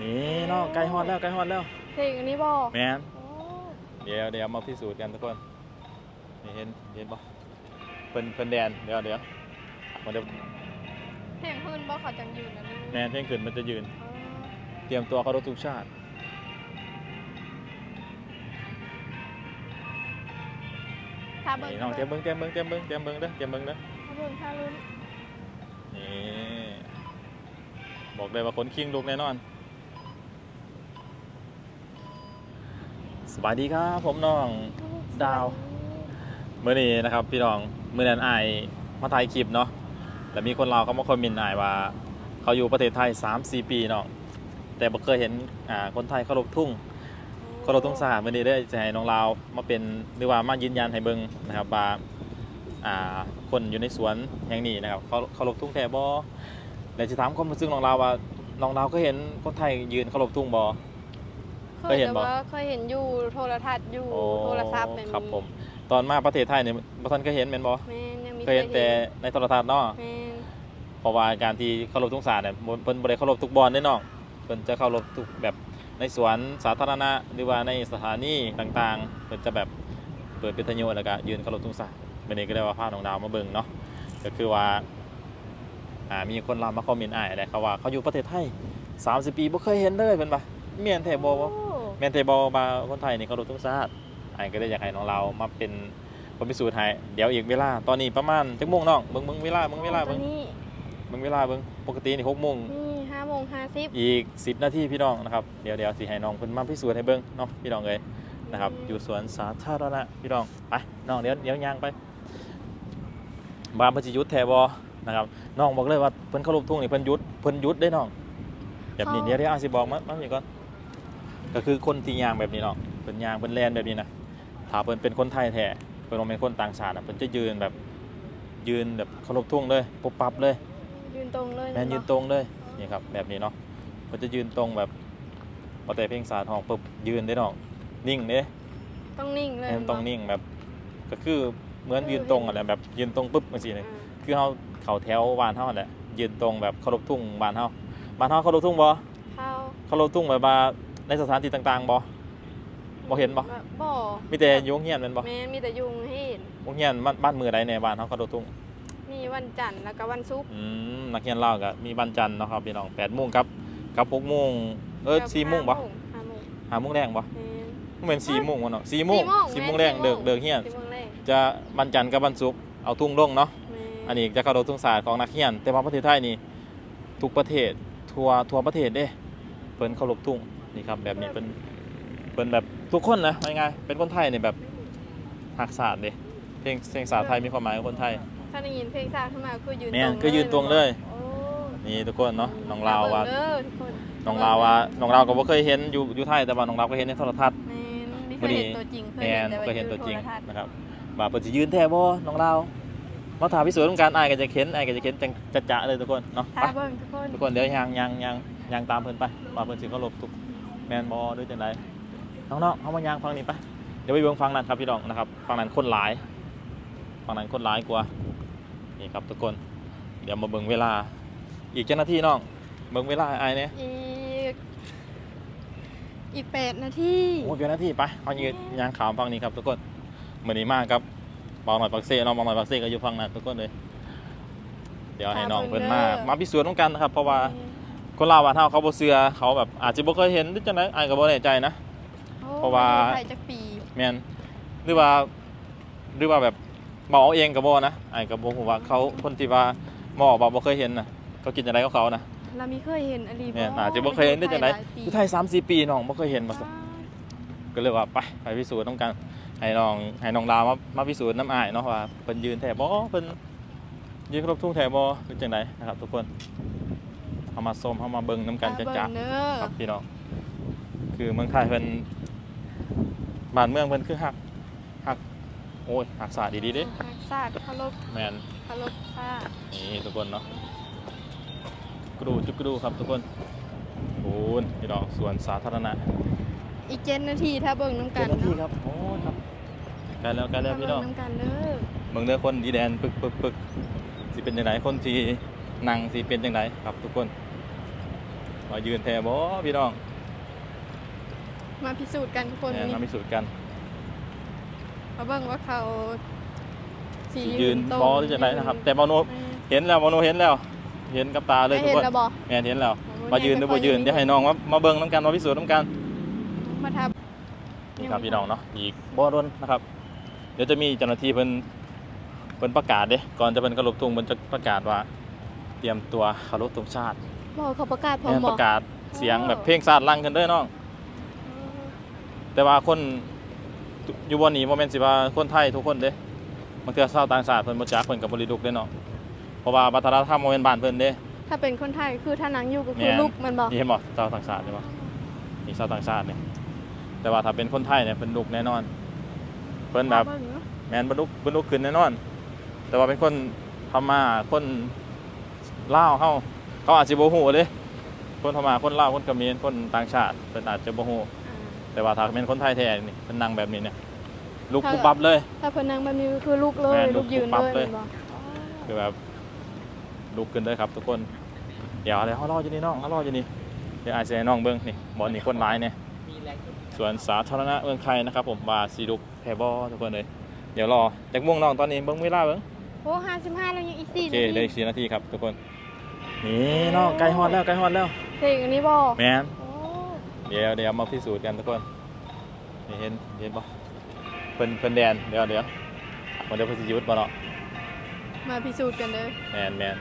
นี่เนาะใกล้ฮอดแล้วใกล้ฮอดแล้วเพลงอันนี้บ่แมนโอ้เดี๋ยวเดี๋ยวมาพิสูจน์กันทุกคนนี่เห็นเห็นปะเพิ่นเพิ่นแดนเดี๋ยวเดี๋ยวมันจะเพลงขึ้นบ่เขาจังยืนอันนี้แมนเพ่งขึ้นมันจะยืนอ๋อเตรียมตัวเข้ารถทุกชาติ ถ้าเบิ่งนี่น้องเตรียมเบิ้งเตรียมเบิ้งเตรียมเบิ้งเตรียมเบิ้งเด้อเตรียมเบิ้งเด้อถ้าเบิ่งถ้าลุ้นนี่บอกเลยว่าขนคิงลุกแน่นอน สบายดีครับผมน้องดาวเมื่อนี้นะครับ พี่น้องเมื่อนั้นอายมาถ่ายคลิปเนาะแล้วมีคนเราวเขามาคอมเมนต์อายว่า เขาอยู่ประเทศไทย 3-4 ปีเนาะแต่บ่เคยเห็นอ่าคนไทยเขาลกทุ่งเขาลกทุ่งสหมื่อนี้ได้จะให้น้องลาวมาเป็นหรือว่ามายืนยันให้เบิ่งนะครับว่าอ่าคนอยู่ในสวนแห่งนี้นะครับเขาเขาลกทุ่งแท้บ่แล้วจะถามความรู้สึกน้องลาวว่าน้องลาวก็เห็นคนไทยยืนเขาลกทุ่งบ่ เคยเห็นบ่ แต่ว่าเคยเห็นอยู่โทรทัศน์อยู่โทรศัพท์แบบนี้ครับผม ตอนมาประเทศไทยเนี่ยบ่ทันเคยเห็นแม่นบ่แม่นยังมีเคยเห็นแต่ในโทรทัศน์เนาะแม่นเพราะว่าการที่เคารพทุกศาสตร์เนี่ยบ่เพิ่นบ่ได้เคารพทุกบอลแน่นอนเพิ่นจะเคารพทุกแบบในสวนสาธารณะหรือว่าในสถานีต่างๆ เพิ่นจะแบบเปิดเป็นทยุแล้วก็ยืนเคารพทุกศาสตร์มื้อนี้ก็ได้ว่าพาน้องดาวมาเบิ่งเนาะก็คือว่าอ่ามีคนเรามาคอมเมนต์อ้ายแหละเขาว่าเขาอยู่ประเทศไทย 30 ปีบ่เคยเห็นเลยเพิ่นว่าแม่นแท้บ่บ่ โอ้ แม่นแท้บ่ว่าคนไทยนี่เคารพทุกศาสตร์อ้ายก็เลยอยากให้น้องเรามาเป็นคนพิสูจน์ให้เดี๋ยวอีกเวลาตอนนี้ประมาณจักโมงน้องเบิ่งเบิ่งเวลาเบิ่งเวลาตอเบิ่นงนี้เบิ่งเวลาเบิ่งปกตินี่6โมงนี่ห้าโมงห้าสิบอีก10นาทีพี่น้องนะครับเดี๋ยวเดี๋ยวสิให้น้องเพิ่นมาพิสูจน์ให้เบิ่งเนาะพี่น้องเอ้ยนะครับอยู่สวนสาธารณะพี่น้องไปน้องเดี๋ยวเดี๋ยวย่างไปบามเพิ่นสิหยุดแท้บ่นะครับน้องบอกเลยว่าเพิ่นเคารพทุ่งนี่เพิ่นหยุดเพิ่นหยุดได้น้องแบบนี้เดี๋ยวเดี๋ยวอาสิบอกมามานี่ก่อน ก็คือคนที่ย่างแบบนี้น้องเพิ่นย่างเพิ่นแล่นแบบนี้นะถ้าเพิ่นเป็นคนไทยแท้เพิ่นบ่เป็นคนต่างชาติน่ะเพิ่นจะยืนแบบยืนแบบเคารพทุ่งเลยปุ๊บปั๊บเลย ยืนตรงเลยแมนยืนตรงเลยนี่ครับแบบนี้เนาะมันจะยืนตรงแบบพอแต่เพลงสาดห้องปุ๊บยืนได้เนาะนิ่งเด้ต้องนิ่งเลยแม่นต้องนิ่งแบบ ก็คือเหมือนยืนตรงอะไรแบบยืนตรงปุ๊บจังซี่นี่อ่าคือเฮาเข้าแถวบ้านเฮาแหละยืนตรงแบบเคารพทุ่งบ้านเฮาบ้านเฮาเคารพทุ่งบ่เข้าเคารพทุ่งแบบว่า ในสถานที่ต่างๆบ่บ่เห็นบ่แบบบ่มีแต่อยู่โรงเรียนแม่นบ่แม่นมีแต่ยุงให้เห็นโรงเรียนบ้านบ้านเมืองใดในบ้านเฮาเคารพทุ่งมีวันจันทร์แล้วก็วันศุกร์อืมนักเรียนลาวก็มีวันจันทร์เนาะครับพี่น้อง8โมงกับกับ6โมงเออ4โมงบ่ห้าโมง5โมงแรงบ่แม่นเหมือนสี่โมงวะเนาะสี่โมงสี่สี่โมโมงงแรงสี่โมงเดิกเดิกเฮียนสี่โมงแรกจะวันจันทร์กับวันศุกร์เอาทุ่งลงเนาะแม่นอันนี้จะเข้าโดทุ่งศาสตร์ของนักเฮียน แต่ว่าประเทศไทยนี่ทุกประเทศทั่วทั่วประเทศเด้เพิ่นเคารพทุ่ง นี่ครับแบบนี้เป็นเป็นแบบทุกคนนะง่ายๆเป็นคนไทยนี่แบบหักศาสตร์เด้เพลงเพลงศาสตร์ไทยมีความหมายกับคนไทย ถ้าได้ยินเพลงสากขึ้นมาคือยืนแม่นตรงคือยืนตรงเลย โอ้นี่ทุกคนเนาะน้องลาวว่าเด้อทุกคนน้องลาวว่าน้องลาวก็บ่เคยเห็นอยู่อยู่ไทยแต่ว่าน้องลาวก็เห็นในโทรทัศน์ แม่นไม่เคมื้อยนี้เห็นตัวจริงเคยแม่เห็นนแต่ว่าก็เห็นตัวจริงโททัศน์นะครับว่าเปิดสิยืนแท้บ่น้องลาวมาถามพิสูจน์ต้องการอายก็จะเข็นอายก็จะเข็นจังจะจะเลยทุกคนเนาะไปถ้าเบิ่งทุกคนทุกคนเดี๋ยวยางยางยางยางตามเพิ่นไปว่าเพิ่นสิเคารพทุก แมนบ่หรือจังไดน้องๆเฮามายางฟังนี้ไปเดี๋ยวไปเบิ่งฟังนั้นครับพี่น้องนะครับฟังนั้นคนหลายฟังนั้นคนหลายกว่านี่ครับทุกคน เดี๋ยวมาเบิ่งเวลา อีกเจ้าหน้าที่น้องเบิ่งเวลาให้อายเนี่ยอีกอีกแปดนาทีโอ้ยเจ้าหน้าที่ไปเอายืนยางขาวฟังนี้ครับทุกคนมื้อนี้มากครับบองหน่อยปักเซ่น้องบองหน่อยปักเซ่ก็อยู่ฟังนั้นทุกคนเลย เดี๋ยวให้น้องเพิ่นมามาพิสูจน์นำกันนะครับ เพราะว่า คนลาวบ้านเฮาเขาบ่เชื่อเขาแบบอาจจะบ่เคยเห็นหรือจังไดอ้ายก็บ่แน่ใจนะโอ้เพราะว่า ไทยจักปีแม่นหรือว่าหรือว่าแบบบอกเอาเองก็บ่นะอ้ายก็บ่ฮู้ว่าเขาคนที่ว่าหมอบอกบ่เคยเห็นน่ะเขากินจังไดกับเขานะ เรามีเคยเห็นอลีแม่นอาจจะบ่เคยเห็นหรือจังไดหลายปีอยู่ไทย3-4ปีน้องบ่เคยเห็นมาซะ ก็เลยว่าไปไปพิสูจน์นำกันให้น้องให้น้องลาวมามาพิสูจน์น้ำอ้ายเนาะว่าเพิ่นยืนแท้บ่เพิ่นยืนครบทุ่งแท้บ่หรือจังไดนะครับทุกคน เฮามาชมเฮามาเบิ่งนํกันเบิ่งจะเด้ๆอครับพี่น้องคือเมืองไทยเพิ่นบ้านเมืองเพิ่นคือหักหักโอ้ยหักษาดีๆเด้รักษาเคารพแมนเคารพชาตินี่ทุกคนเนาะกรูจุกกรูครับทุกคนโอ้ยพี่น้องสวนสาธารณะอีกเจ็ดนาทีถ้าเบิ่งน้ำกัเจ้านหน้าที่เนาะครับโอ้ยครับใกล้แล้วใกล้แล้วถ้าพี่เบิ่น้องงน้ำกันเด้อเมืองเด้อคนดีแดนปึกปึกปึกสิเป็นจังไดคนที่นั่งสิเป็นจังไดครับทุกคน มายืนแทบ่พี่น้องมาพิสูจน์กันทุกคนแม่วันนนี้มาพิสูจน์กันมาเบิ่งว่าเขาสีสิยืนตรงบ่หรือจังไดนะครับ แต่มโนแม่เห็นแล้วมโนเห็นแล้ว เห็นกับตาเลยได้ทุกเห็นคนแล้วบ่แม่นเห็นแล้วโอ้มายืนหรือบ่แม่ยืนก็เดี๋ยวให้น้องมามาเบิ่งน้ำกันมาพิสูจน์น้ำกันมาทับนี่ครับพี่น้องเนาะอีกบ่รนนะครับ เดี๋ยวจะมีเจ้าหน้าที่เพิ่นเพิ่นประกาศเด้ก่อนจะเป็นกระลบทุ่งเพิ่นจะประกาศว่า เตรียมตัวเคารพธงชาติ บ่เขาประกาศพร้อมแม่นบ่ประกาศเสียงอ๋อแบบเพลงชาติลั่งกันเด้อน้อง แต่ว่าคนอยู่บนนี้โมเมนต์สิว่าคนไทยทุกคนเด้มันคือชาวต่างชาติเพิ่นบ่จักเพิ่นกับบริลุกเด้เนาะเพราะว่าวัฒนธรรมโมเมนต์บ้านเพิ่นเด้ถ้าเป็นคนไทยคือถ้านังอยู่ก็คือแม่นลูกมันบ่นี่เห็นบ่ชาวต่างชาติใช่บ่นี่ชาวต่างชาติเนี่ยแต่ว่าถ้าเป็นคนไทยเนี่ยเพิ่นลุกแน่นอน เพิ่นแบบเบิ่งเนาะแม่นบ่ลุกเพิ่นลุกขึ้นแน่นอน แต่ว่าเป็นคนพม่าคนลาวเฮา เขาอาจสิบ่ฮู้เด้คนพม่าคนลาวคนเขมรคนต่างชาติเพิ่นอาจจะบ่ฮู้อ่าแต่ว่าถ้าเป็นคนไทยแท้นี่เพิ่นนั่งแบบนี้เนี่ยลุกปุ๊บปั๊บเลย ถ้าเพิ่นนั่งแบบนี้ก็คือลูกเลยแม่นลูลูกกยืนปั๊บเลยเลยแม่นบ่คือแบบลุกขึ้นเลยครับทุกคน เดี๋ยวอะไรเขารออยู่นี่น้องเขารออยู่นี่เดี๋ยวอาจจะให้น้องเบิ้งนี่บอลนี่คนร้ายเนี่ยส่วนสาธารณะเมืองไทยนะครับ ผมว่าสีลุกแพรบอทุกคนเลย เดี๋ยวรอจากม่วงน้องตอนนี้เบิ้งเวลาเบิ้งโอ้55แล้วยังอีกโอ4เคนาเหลทียสี่นาทีครับทุกคน นี่น้องใกล้ฮอดแล้วใกล้ฮอดแล้วเพลงอันนี้บ่แมนโอ้เดี๋ยวเดี๋ยวมาพิสูจน์กันทุกคนนี่เห็นเห็นปะเพิ่นเพิ่นแดนเดี๋ยวเดี๋ยวมันเดี๋ยวเพิ่นสิหยุดบ่เนาะมาพิสูจน์กันเด้อแมนแมน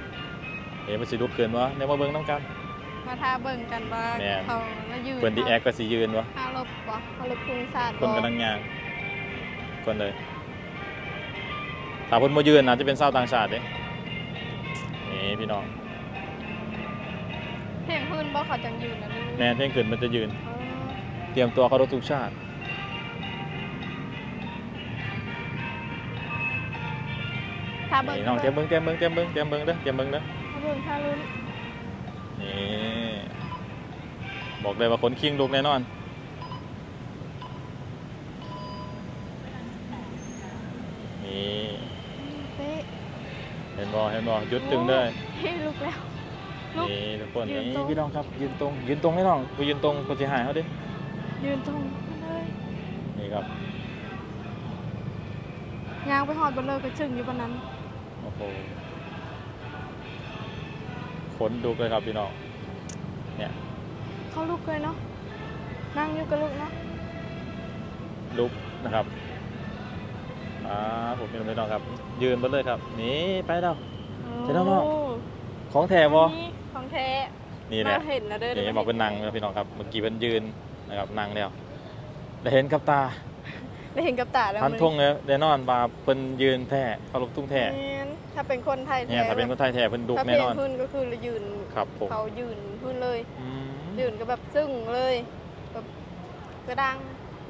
เดี๋ยวมันสิลุกขึ้นวะเดี๋ยวมาเบิ้งน้ำกัน มาท้าเบิ่งกันว่าแม่น เขามายืนเพิ่นดีแอคก็สิยืนวะถ้าลบบ่ถ้าลบพุงศาสตร์คนบ่กำลังยางคนเลยถ้าคนมายืนอาจจะเป็นชาวต่างชาติเด้นี่พี่น้อง เพลงพื้นบ่เขาจังยืนนะลูกแมนเพ่งขึ้นมันจะยืนอ๋อเตรียมตัวเคารพทุกชาติ ถ้าเบิ่งนี่น้องเตรียมเบิ้งเตรียมเบิ้งเตรียมเบิ้งเตรียมเบิ้งเด้อเตรียมเบิ้งเด้อ ถ้าเบิ่งถ้าลุ้นนี่บอกเลยว่าคนคิงลุกแน่นอน นี่เป๊ะเห็นบ่เห็นบ่หยุดตึงเลยเฮ้ยลุกแล้วลุก นี่ทุกคนยืนนี่ตรงพี่น้องครับ ยืนตรง ยืนตรงให้น้องกูยืนตรงกูจะหายเขาดิ ยืนตรงเลยนี่ครับ ยางไปหอดบนเลยก็ชึงอยู่บนนั้น โอ้โหขนลุกเลยครับพี่น้อง เนี่ย เขาลุกเลยเนาะ นั่งอยู่กับลุกเนาะ ลุกนะครับ อ่า ผมเป็นพี่น้องครับ ยืนบนเลยครับ นี่ไปแล้วเดี๋ยวน้องโของแท้บออันนี้ของ แท้นี่แหละมาเห็นนะเด้อเดี๋ยวจะบอกเป็นนางนะพี่น้องครับเมื่อกี้เป็นยืนนะครับนางแล้วได้เห็นกับตาได้เห็นกับตาแล้วพันมื้อทงเนี่ยแน่นอนว่าเป็นยืนแท้เคารพทุ่งแท้แม่นถ้าเป็นคนไทยเนี่ยถ้าเป็นคนไทยแท้เป็นดุกถ้าแน่เพลนงอนพื้นก็คือยืนครับผมเขายืนพื้นเลยอืมยืนก็แบบซึ้งเลยแบบกระดัง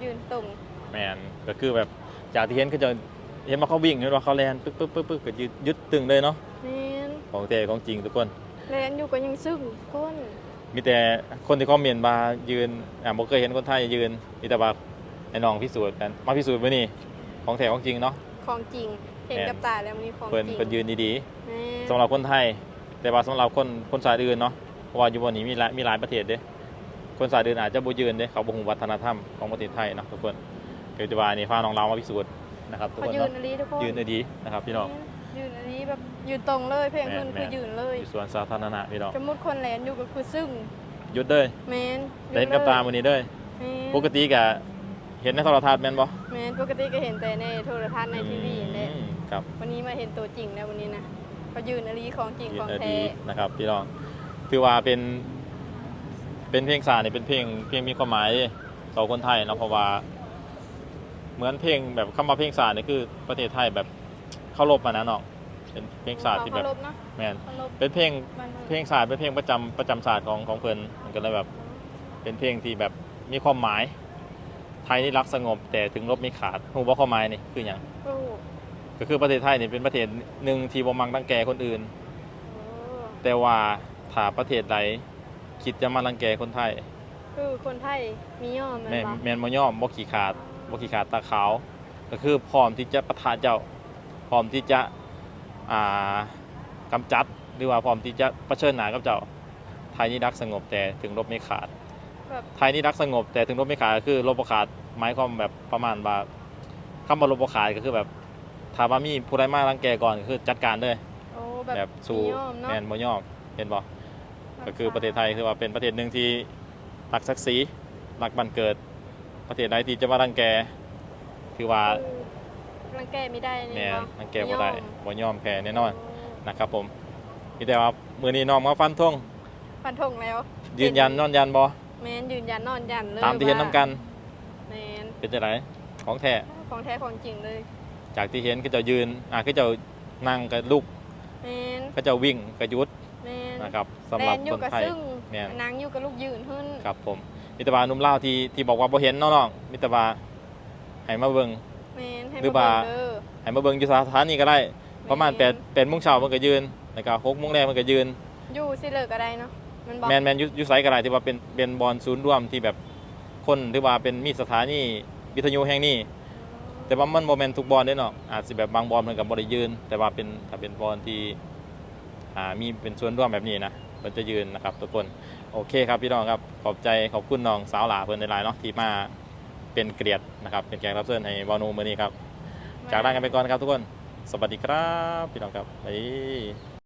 ยืนตรงแมนก็คือแบบจากที่เห็นก็จะเห็นว่าเขาวิ่งเห็นว่าเขาแลนปึ๊บปึ๊บปึ๊บปึ๊บก็ยึดยึดตึงเลยเนาะแม่นของแท้ของจริงทุกคน แลนอยู่ก็ยังซึ้งก้นมีแต่คนที่คอมเมนต์มายืนอ่าบ่เคยเห็นคนไทยยืนมีแต่ว่าไอ้น้องพิสูจน์กันมาพิสูจน์มื้อนี้ของแท้ของจริงเนาะของจริงเห็นแม่นกับตาแล้วมันมีของจเพิ่นริงเพิ่นยืนดีแม่นๆสำหรับคนไทย แต่ว่าสำหรับคนคนสายอื่นเนาะเพราะว่าอยู่บนนี้มีหลายมีหลายประเทศเด้คนสายอื่นอาจจะบ่ยืนเด้เขาบ่ฮู้วัฒนธรรมของประเทศไทยเนาะทุกคนเดี๋ยวจะว่านี่พาน้องเรามาพิสูจน์นะครับทุกเขาคนยืนเนาะอันนี้ทุกคนยืนได้ดีนะครับพี่น้อง ยืนอันนี้แบบยืนตรงเลยเพลงพื้นแม่นคือยืนเลยอยู่สวนสาธารณะพี่น้องสมมุติคนแลนอยู่ก็คือซึ้งหยุดเลยแมนได้เห็นกับตามื้อนี้เด้อแม่นปกติก็เห็นในโทรทัศน์แม่นบ่แมนปกติก็เห็นแต่ในโทรทัศน์ในทีวีนั่นแหละอืมครับวันนี้มาเห็นตัวจริงแล้ววันนี้นะเขายืนอันนี้ของจริงยืขนองได้แท้ดีนะครับพี่น้องถือว่าเป็น เป็นเพลงสารนี่เป็นเพลงเพลงมีความหมายต่อคนไทยเนาะเพราะว่า เหมือนเพลงแบบคำว่าเพลงสารนี่คือประเทศไทยแบบ เคารพมานะเนาะเป็นเพลงสารที่แบบเคารพเนาะแมนเคารพเป็นเพลงมันเพลงสารเป็นเพลงประจำประจำศาสตร์ของของเพิ่นมันก็เลยแบบเป็นเพลงที่แบบมีความหมาย ไทยนี่รักสงบ แต่ถึงรบมีขาดหูว่าความหมายนี่คืออย่างโอ้ก็คือประเทศไทยนี่เป็นประเทศหนึ่งที่บ่มักตั้งแกคนอื่นโหแต่ว่าถ้าประเทศใดคิดจะมารังแกคนไทย คือคนไทยมีย่อมันแม่นปะแมนบ่ยอมบ่ขี้ขาดบ่ขี้ขาดตาขาว ก็คือพร้อมที่จะปะทะเจ้า พร้อมที่จะอ่ากำจัดหรือว่าพร้อมที่จะเผชิญหน้ากับเจ้าถไทยนี่รักสงบแต่ถึงรบไม่ขาดแบบไทยนี่รักสงบแต่ถึงรบไม่ขาดก็คือรบบ่ขาดหมายความแบบประมาณว่าคำว่ารบบ่ขาดก็คือแบบถ้าว่ามีผู้ใดมารังแกก่อนก็คือจัดการเลยโอ้แบบแบบสู้นิยมเนาะแมนบ่ยอมเห็นบ่ก็คือประเทศไทยคือว่าเป็นประเทศหนึ่งที่รักศักดิ์ศรีรักบ้านเกิด ประเทศใดที่จะมารังแกคือว่า คือรังแกไม่ได้นี่แม่นเนาะรังแกบ่ได้นิยมบ่ยอมแพ้แน่นอนนะครับผมมีแต่ว่ามื้อนี้น้องมาฟันธงฟันธงแล้ว ยืนยันนอนยันบ่แมนยืนยันนอนยันเลยตามที่เห็นนํกันแมนเป็นจังไดของแท้ของแท้ของจริงเลย จากที่เห็นก็จะยืนอะก็จะนั่งก็ลุกแมนก็จะวิ่งก็หยุดแมนนะครับสำแลหรับนอคยู่นกับไทยซึ่งแม่นนางอยู่กับลูกยืนขึ้นครับผมมิตรบาหนุ่มลาวที่ที่บอกว่าบ่เห็นน้องๆมิตรบาให้มาเบิ่ง แมนให้หรือมาว่า เบิ่งเด้อ ให้มาเบิ่งอยู่สถานีก็ได้ ประมาณ8 8โมงเช้ามันก็ยืนแล้วก็6โมงแรกมันก็ยืน อยู่สิเลิกก็ได้เนาะมันบอกแมนแมนอยูอยูไซก็ได้ที่ว่าเป็นเป็นบอลศูนย์รวมที่แบบคนที่ว่าเป็นมีสถานีวิทยุแห่งนี้ แต่ว่ามันโมเมนทุกบอลได้เนาะอาจจะแบบบางบอลมันกับบอลยืน แต่ว่าเป็นถ้าเป็นบอลที่อ่ามีเป็นส่วนร่วมแบบนี้นะมันจะยืนนะครับทุกคนโอเคครับพี่น้องครับขอบใจขอบคุณน้องสาวหลาเพื่อนในไลน์เนาะที่มา เป็นเกลียดนะครับเป็นแขกรับเชิญให้วานูมือนี้ครับจากลากันไปก่อนครับทุกคน สวัสดีครับ พี่น้องครับบ๊าย